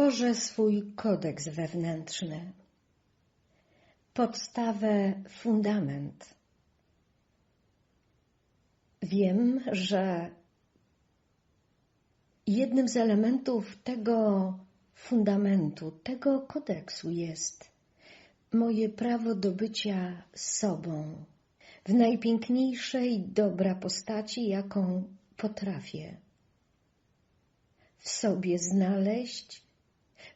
Tworzę swój kodeks wewnętrzny, podstawę, fundament. Wiem, że jednym z elementów tego fundamentu, tego kodeksu jest moje prawo do bycia sobą w najpiękniejszej dobra postaci, jaką potrafię w sobie znaleźć,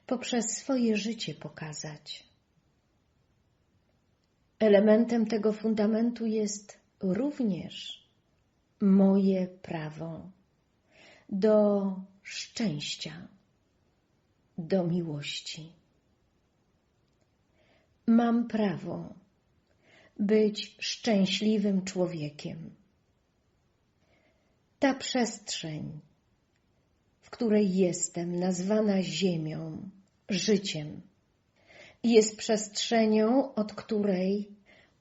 poprzez swoje życie pokazać. Elementem tego fundamentu jest również moje prawo do szczęścia, do miłości. Mam prawo być szczęśliwym człowiekiem. Ta przestrzeń, której jestem, nazwana Ziemią, życiem, jest przestrzenią, od której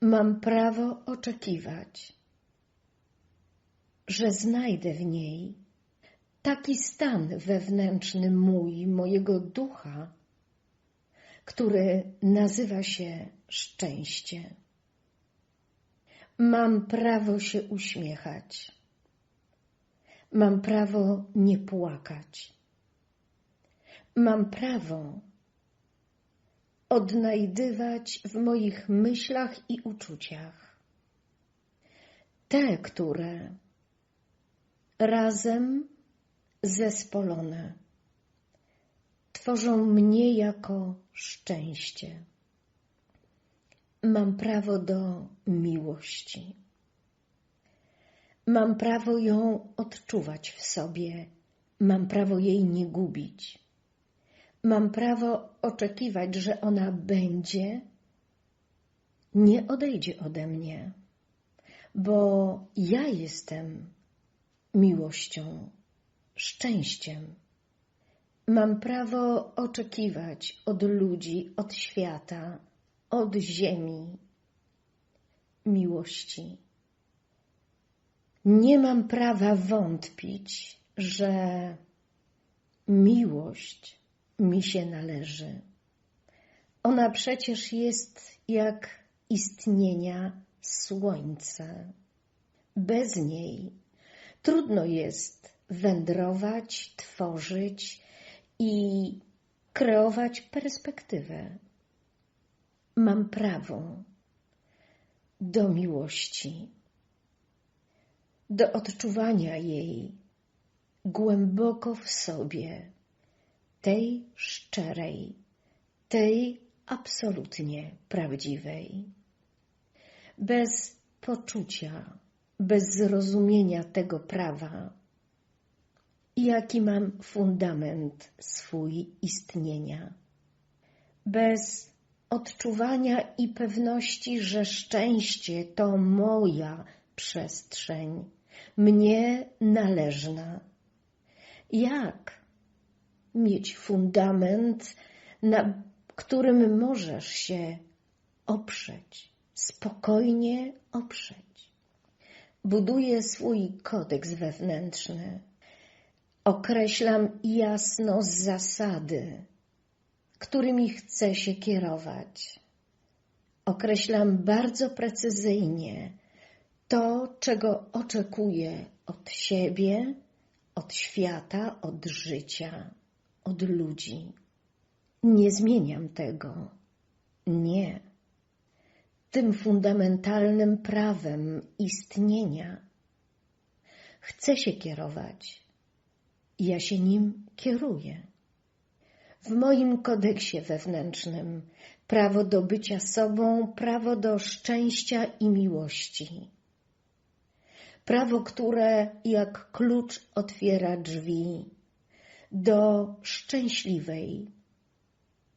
mam prawo oczekiwać, że znajdę w niej taki stan wewnętrzny mój, mojego ducha, który nazywa się szczęście. Mam prawo się uśmiechać. Mam prawo nie płakać. Mam prawo odnajdywać w moich myślach i uczuciach te, które razem zespolone tworzą mnie jako szczęście. Mam prawo do miłości. Mam prawo ją odczuwać w sobie, mam prawo jej nie gubić. Mam prawo oczekiwać, że ona będzie, nie odejdzie ode mnie, bo ja jestem miłością, szczęściem. Mam prawo oczekiwać od ludzi, od świata, od ziemi miłości. Nie mam prawa wątpić, że miłość mi się należy. Ona przecież jest jak istnienia słońce. Bez niej trudno jest wędrować, tworzyć i kreować perspektywę. Mam prawo do miłości, do odczuwania jej głęboko w sobie, tej szczerej, tej absolutnie prawdziwej. Bez poczucia, bez zrozumienia tego prawa, jaki mam fundament swój istnienia, bez odczuwania i pewności, że szczęście to moja przestrzeń, mnie należna. Jak mieć fundament, na którym możesz się oprzeć, spokojnie oprzeć? Buduję swój kodeks wewnętrzny. Określam jasno zasady, którymi chcę się kierować. Określam bardzo precyzyjnie to, czego oczekuję od siebie, od świata, od życia, od ludzi. Nie zmieniam tego. Nie. Tym fundamentalnym prawem istnienia chcę się kierować. Ja się nim kieruję. W moim kodeksie wewnętrznym prawo do bycia sobą, prawo do szczęścia i miłości prawo, które jak klucz otwiera drzwi do szczęśliwej,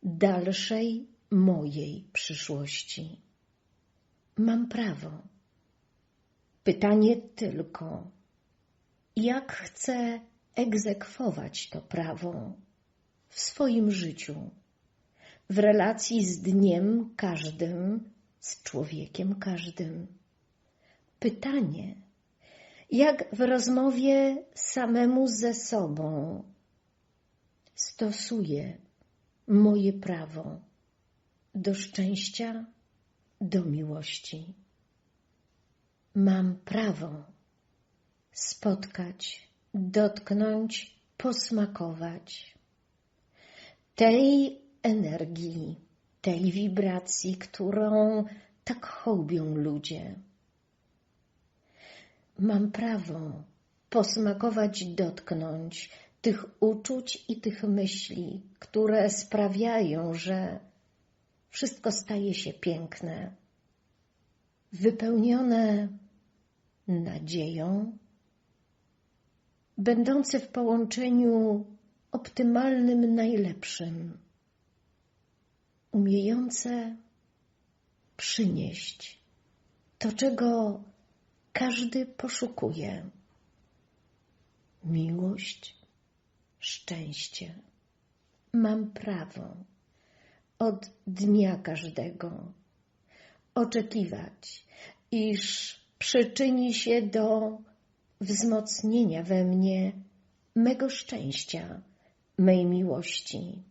dalszej mojej przyszłości. Mam prawo. Pytanie tylko, jak chcę egzekwować to prawo w swoim życiu, w relacji z dniem każdym, z człowiekiem każdym. Pytanie, jak w rozmowie samemu ze sobą stosuję moje prawo do szczęścia, do miłości. Mam prawo spotkać, dotknąć, posmakować tej energii, tej wibracji, którą tak hołbią ludzie. Mam prawo posmakować, dotknąć tych uczuć i tych myśli, które sprawiają, że wszystko staje się piękne, wypełnione nadzieją, będące w połączeniu optymalnym, najlepszym, umiejące przynieść to, czego każdy poszukuje miłość, szczęście. Mam prawo od dnia każdego oczekiwać, iż przyczyni się do wzmocnienia we mnie mego szczęścia, mej miłości.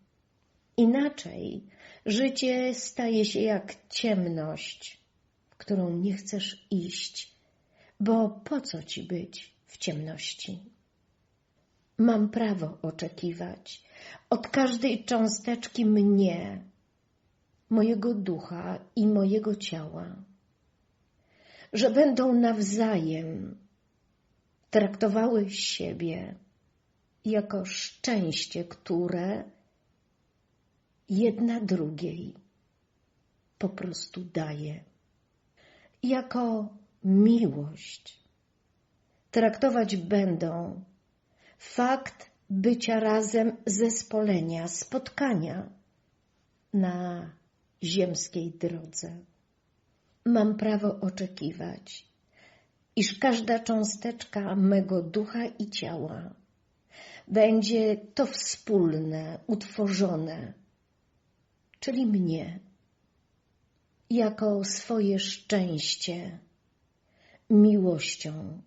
Inaczej życie staje się jak ciemność, w którą nie chcesz iść, bo po co ci być w ciemności? Mam prawo oczekiwać od każdej cząsteczki mnie, mojego ducha i mojego ciała, że będą nawzajem traktowały siebie jako szczęście, które jedna drugiej po prostu daje, jako miłość. Traktować będą fakt bycia razem, zespolenia, spotkania na ziemskiej drodze. Mam prawo oczekiwać, iż każda cząsteczka mego ducha i ciała będzie to wspólne, utworzone, czyli mnie, jako swoje szczęście, miłością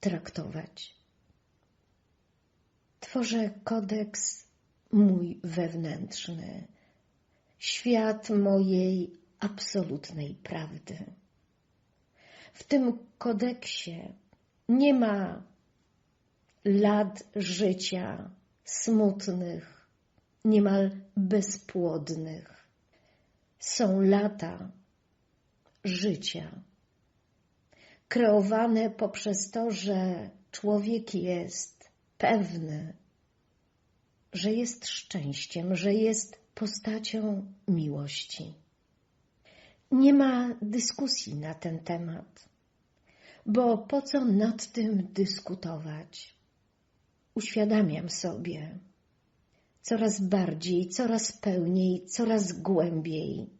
traktować. Tworzę kodeks mój wewnętrzny, świat mojej absolutnej prawdy. W tym kodeksie nie ma lat życia smutnych, niemal bezpłodnych. Są lata życia, kreowane poprzez to, że człowiek jest pewny, że jest szczęściem, że jest postacią miłości. Nie ma dyskusji na ten temat, bo po co nad tym dyskutować? Uświadamiam sobie coraz bardziej, coraz pełniej, coraz głębiej,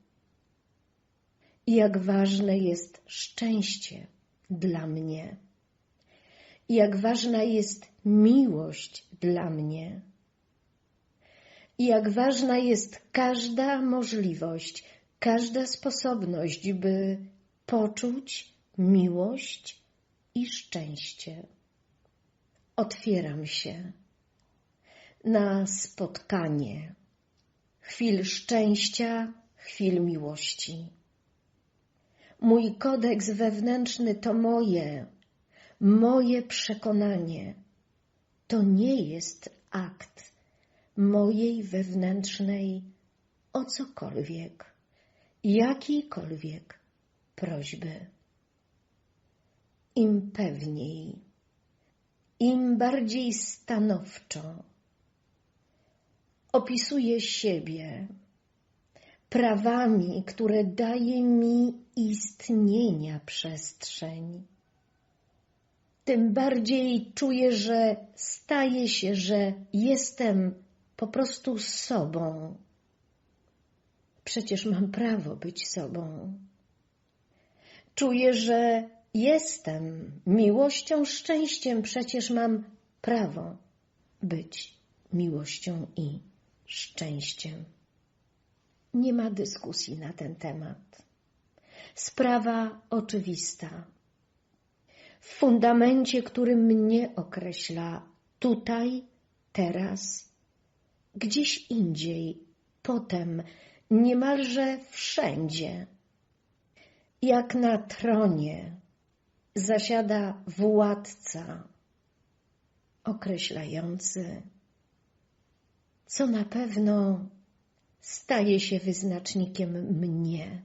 jak ważne jest szczęście dla mnie, jak ważna jest miłość dla mnie i jak ważna jest każda możliwość, każda sposobność, by poczuć miłość i szczęście. Otwieram się na spotkanie chwil szczęścia, chwil miłości. Mój kodeks wewnętrzny to moje, moje przekonanie. To nie jest akt mojej wewnętrznej o cokolwiek, jakiejkolwiek prośby. Im pewniej, im bardziej stanowczo opisuję siebie prawami, które daje mi istnienia przestrzeń, tym bardziej czuję, że staję się, że jestem po prostu sobą. Przecież mam prawo być sobą. Czuję, że jestem miłością, szczęściem, przecież mam prawo być miłością i szczęściem. Nie ma dyskusji na ten temat. Sprawa oczywista. W fundamencie, który mnie określa tutaj, teraz gdzieś indziej, potem, niemalże wszędzie. Jak na tronie zasiada władca określający, co na pewno staje się wyznacznikiem mnie.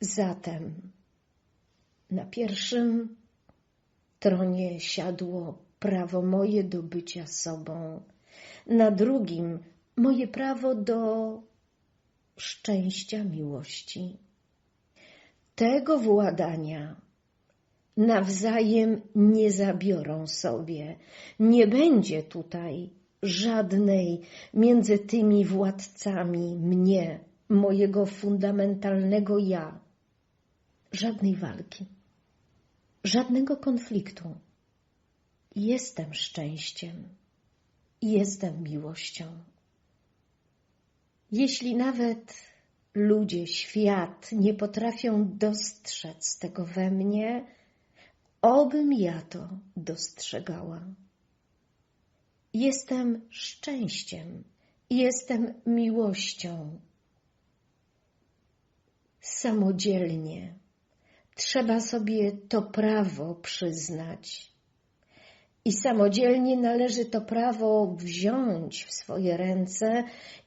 Zatem na pierwszym tronie siadło prawo moje do bycia sobą, na drugim moje prawo do szczęścia miłości. Tego władania nawzajem nie zabiorą sobie. Nie będzie tutaj żadnej między tymi władcami mnie, mojego fundamentalnego ja, żadnej walki, żadnego konfliktu. Jestem szczęściem, jestem miłością. Jeśli nawet ludzie, świat nie potrafią dostrzec tego we mnie, obym ja to dostrzegała. Jestem szczęściem, jestem miłością. Samodzielnie trzeba sobie to prawo przyznać. I samodzielnie należy to prawo wziąć w swoje ręce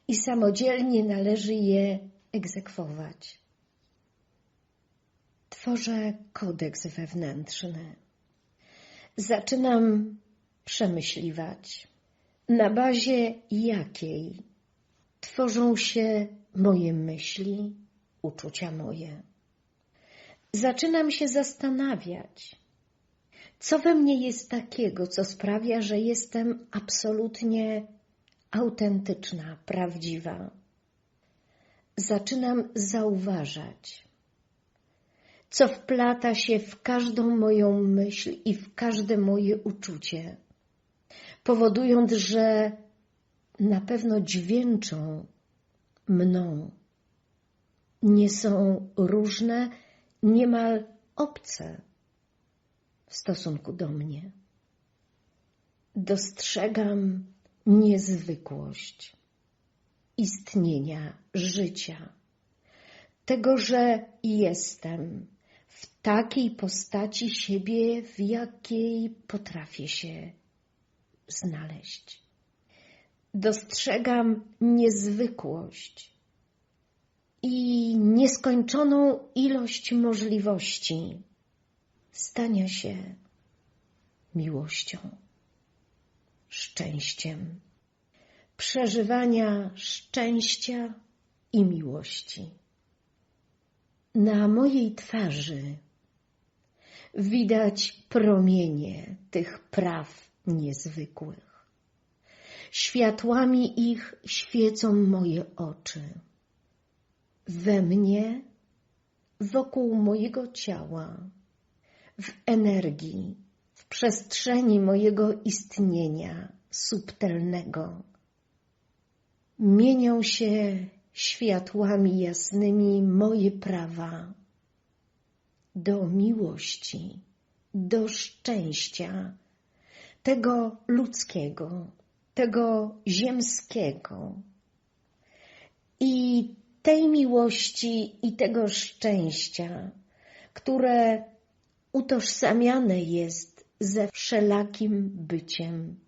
i samodzielnie należy je egzekwować. Tworzę kodeks wewnętrzny. Zaczynam przemyśliwać, na bazie jakiej tworzą się moje myśli, uczucia moje. Zaczynam się zastanawiać, co we mnie jest takiego, co sprawia, że jestem absolutnie autentyczna, prawdziwa. Zaczynam zauważać, co wplata się w każdą moją myśl i w każde moje uczucie, powodując, że na pewno dźwięczą mną. Nie są różne, niemal obce w stosunku do mnie. Dostrzegam niezwykłość istnienia, życia, tego, że jestem w takiej postaci siebie, w jakiej potrafię się znaleźć. Dostrzegam niezwykłość i nieskończoną ilość możliwości stania się miłością, szczęściem, przeżywania szczęścia i miłości. Na mojej twarzy widać promienie tych praw niezwykłych. Światłami ich świecą moje oczy. We mnie, wokół mojego ciała, w energii, w przestrzeni mojego istnienia subtelnego. Mienią się światłami jasnymi moje prawa do miłości, do szczęścia, tego ludzkiego, tego ziemskiego. I tej miłości i tego szczęścia, które utożsamiane jest ze wszelakim byciem.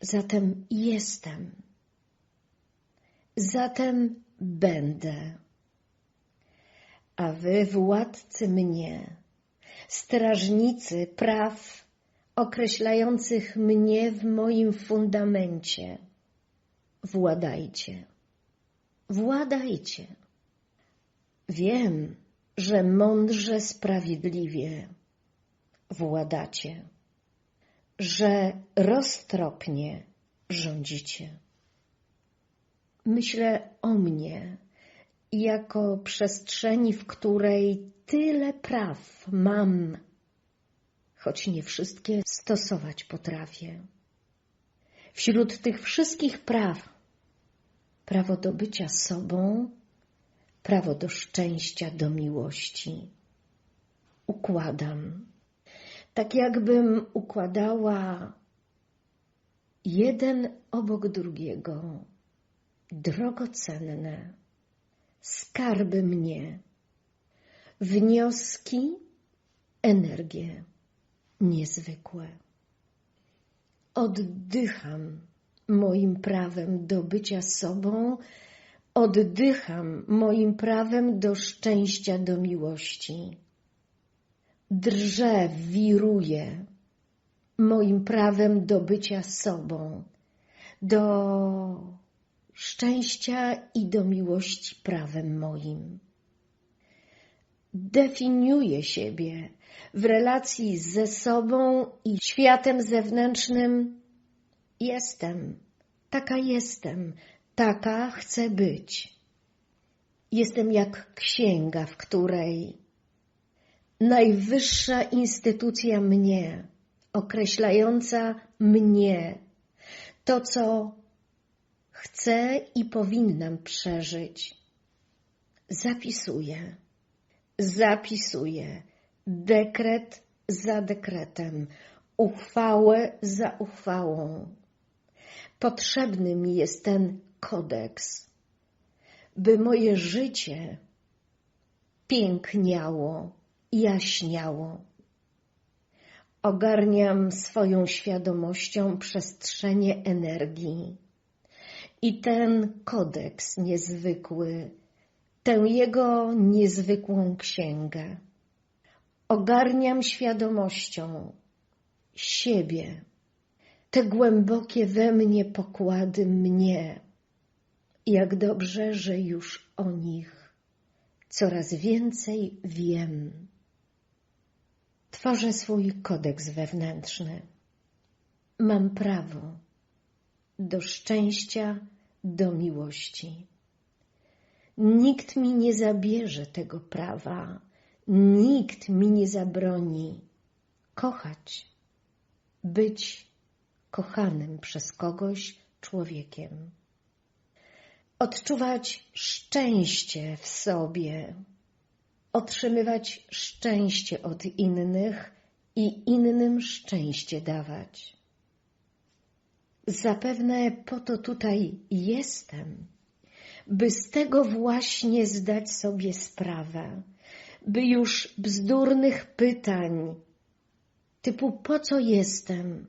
Zatem jestem. Zatem będę. A wy, władcy mnie, strażnicy praw określających mnie w moim fundamencie, władajcie. Władajcie. Wiem, że mądrze, sprawiedliwie władacie, że roztropnie rządzicie. Myślę o mnie jako przestrzeni, w której tyle praw mam, choć nie wszystkie stosować potrafię. Wśród tych wszystkich praw prawo do bycia sobą, prawo do szczęścia, do miłości. Układam, tak jakbym układała jeden obok drugiego, drogocenne, skarby mnie, wnioski, energie niezwykłe. Oddycham moim prawem do bycia sobą, oddycham moim prawem do szczęścia, do miłości. Drżę, wiruję moim prawem do bycia sobą, do szczęścia i do miłości prawem moim. Definiuję siebie w relacji ze sobą i światem zewnętrznym. Jestem, taka jestem, taka chcę być. Jestem jak księga, w której najwyższa instytucja mnie, określająca mnie, to co chcę i powinnam przeżyć. Zapisuję, zapisuję dekret za dekretem, uchwałę za uchwałą. Potrzebny mi jest ten kodeks, by moje życie piękniało, jaśniało. Ogarniam swoją świadomością przestrzenie energii i ten kodeks niezwykły, tę jego niezwykłą księgę. Ogarniam świadomością siebie, te głębokie we mnie pokłady mnie. Jak dobrze, że już o nich coraz więcej wiem. Tworzę swój kodeks wewnętrzny. Mam prawo do szczęścia, do miłości. Nikt mi nie zabierze tego prawa, nikt mi nie zabroni kochać, być kochanym przez kogoś człowiekiem. Odczuwać szczęście w sobie, otrzymywać szczęście od innych i innym szczęście dawać. Zapewne po to tutaj jestem, by z tego właśnie zdać sobie sprawę, by już bzdurnych pytań typu po co jestem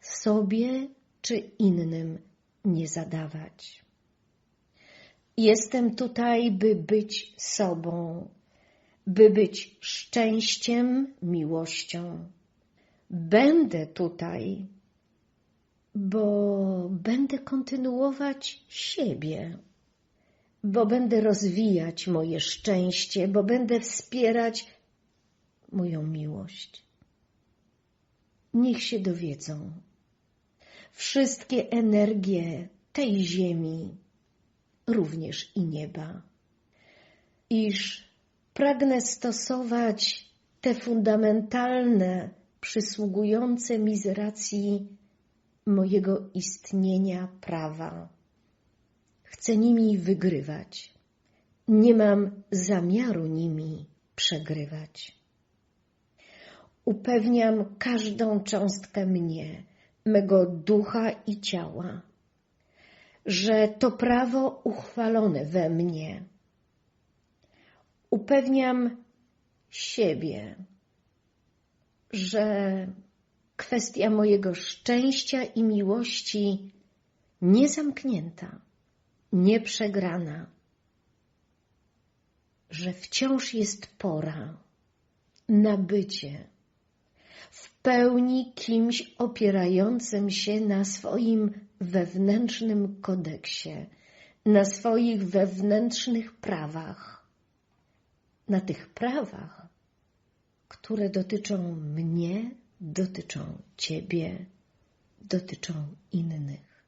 sobie czy innym nie zadawać. Jestem tutaj, by być sobą, by być szczęściem, miłością. Będę tutaj, bo będę kontynuować siebie, bo będę rozwijać moje szczęście, bo będę wspierać moją miłość. Niech się dowiedzą. Wszystkie energie tej ziemi, również i nieba, iż pragnę stosować te fundamentalne, przysługujące mi z racji mojego istnienia prawa. Chcę nimi wygrywać. Nie mam zamiaru nimi przegrywać. Upewniam każdą cząstkę mnie, mego ducha i ciała, że to prawo uchwalone we mnie. Upewniam siebie, że kwestia mojego szczęścia i miłości niezamknięta, nieprzegrana, że wciąż jest pora na bycie w pełni kimś opierającym się na swoim wewnętrznym kodeksie, na swoich wewnętrznych prawach, na tych prawach, które dotyczą mnie, dotyczą Ciebie, dotyczą innych,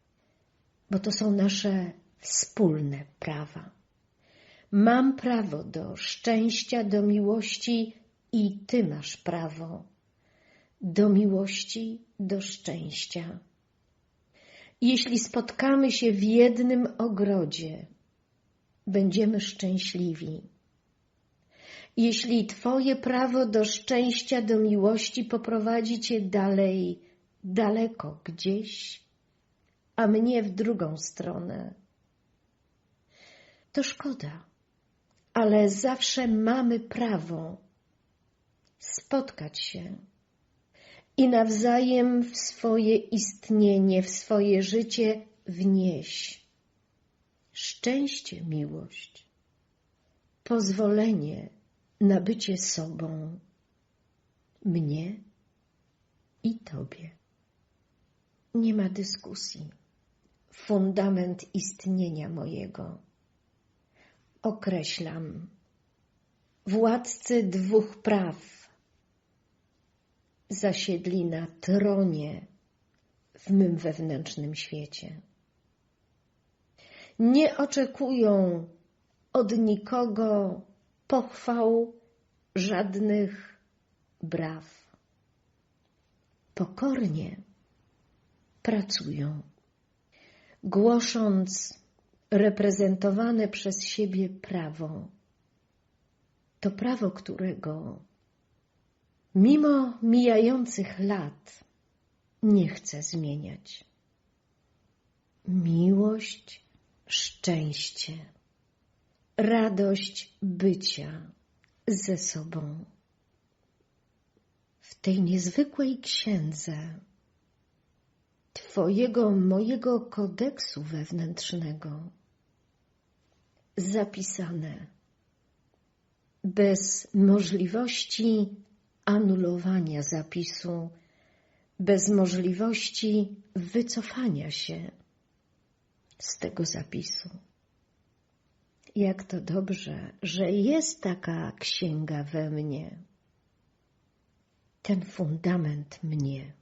bo to są nasze wspólne prawa. Mam prawo do szczęścia, do miłości i Ty masz prawo do miłości, do szczęścia. Jeśli spotkamy się w jednym ogrodzie, będziemy szczęśliwi. Jeśli Twoje prawo do szczęścia, do miłości poprowadzi Cię dalej, daleko, gdzieś a mnie w drugą stronę. To szkoda, ale zawsze mamy prawo spotkać się i nawzajem w swoje istnienie, w swoje życie wnieść szczęście, miłość, pozwolenie na bycie sobą, mnie i Tobie. Nie ma dyskusji. Fundament istnienia mojego. Określam. Władcy dwóch praw zasiedli na tronie w mym wewnętrznym świecie. Nie oczekują od nikogo pochwał, żadnych braw. Pokornie pracują, głosząc reprezentowane przez siebie prawo. To prawo, którego mimo mijających lat nie chcę zmieniać. Miłość, szczęście, radość bycia ze sobą. W tej niezwykłej księdze Twojego, mojego kodeksu wewnętrznego zapisane bez możliwości anulowania zapisu, bez możliwości wycofania się z tego zapisu. Jak to dobrze, że jest taka księga we mnie. Ten fundament mnie